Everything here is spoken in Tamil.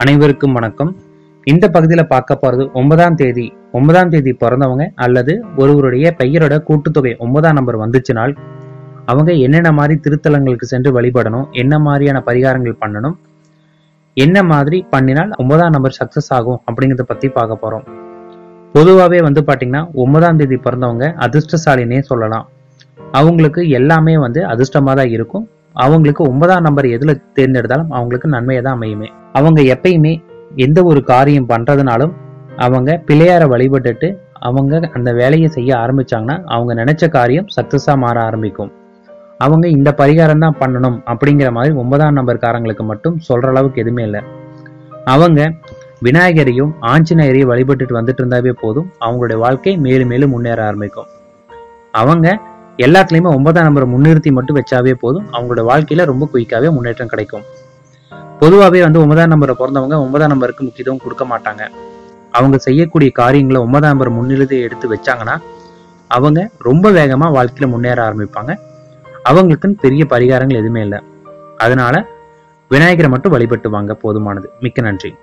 அனைவருக்கும் வணக்கம். இந்த பகுதியில் பார்க்க போறது ஒன்பதாம் தேதி ஒன்பதாம் தேதி பிறந்தவங்க அல்லது ஒருவருடைய பெயரோட கூட்டுத்தொகை ஒன்பதாம் நம்பர் வந்துச்சுனால் அவங்க என்னென்ன மாதிரி திருத்தலங்களுக்கு சென்று வழிபடணும் என்ன மாதிரியான பரிகாரங்கள் பண்ணணும் என்ன மாதிரி பண்ணினால் ஒன்பதாம் நம்பர் சக்ஸஸ் ஆகும் அப்படிங்கிறத பத்தி பார்க்க போறோம். பொதுவாகவே வந்து பாத்தீங்கன்னா ஒன்பதாம் தேதி பிறந்தவங்க அதிர்ஷ்டசாலினே சொல்லலாம். அவங்களுக்கு எல்லாமே வந்து அதிர்ஷ்டமா தான் இருக்கும். அவங்களுக்கு ஒன்பதாம் நம்பர் எதுல தேர்ந்தெடுத்தாலும் அவங்களுக்கு நன்மையை தான் அமையுமே. அவங்க எப்பயுமே எந்த ஒரு காரியம் பண்றதுனாலும் அவங்க பிள்ளையார வழிபட்டுட்டு அவங்க அந்த வேலையை செய்ய ஆரம்பிச்சாங்கன்னா அவங்க நினைச்ச காரியம் சக்சஸா மாற ஆரம்பிக்கும். அவங்க இந்த பரிகாரம் தான் பண்ணணும் அப்படிங்கிற மாதிரி ஒன்பதாம் நம்பர்காரங்களுக்கு மட்டும் சொல்ற அளவுக்கு எதுவுமே இல்லை. அவங்க விநாயகரையும் ஆஞ்சநேயரையும் வழிபட்டுட்டு வந்துட்டு இருந்தாவே போதும். அவங்களுடைய வாழ்க்கை மேலும் மேலும் முன்னேற ஆரம்பிக்கும். அவங்க எல்லாத்துலேயுமே ஒன்பதாம் நம்பரை முன்னிறுத்தி மட்டும் வச்சாவே போதும். அவங்களோட வாழ்க்கையில் ரொம்ப குயிக்காகவே முன்னேற்றம் கிடைக்கும். பொதுவாகவே வந்து ஒன்பதாம் நம்பரை பிறந்தவங்க ஒன்பதாம் நம்பருக்கு முக்கியத்துவம் கொடுக்க மாட்டாங்க. அவங்க செய்யக்கூடிய காரியங்களை ஒன்பதாம் நம்பர் முன்னிறுத்தி எடுத்து வச்சாங்கன்னா அவங்க ரொம்ப வேகமாக வாழ்க்கையில் முன்னேற ஆரம்பிப்பாங்க. அவங்களுக்குன்னு பெரிய பரிகாரங்கள் எதுவுமே இல்லை. அதனால விநாயகரை மட்டும் வழிபட்டு வாங்க போதுமானது. மிக்க நன்றி.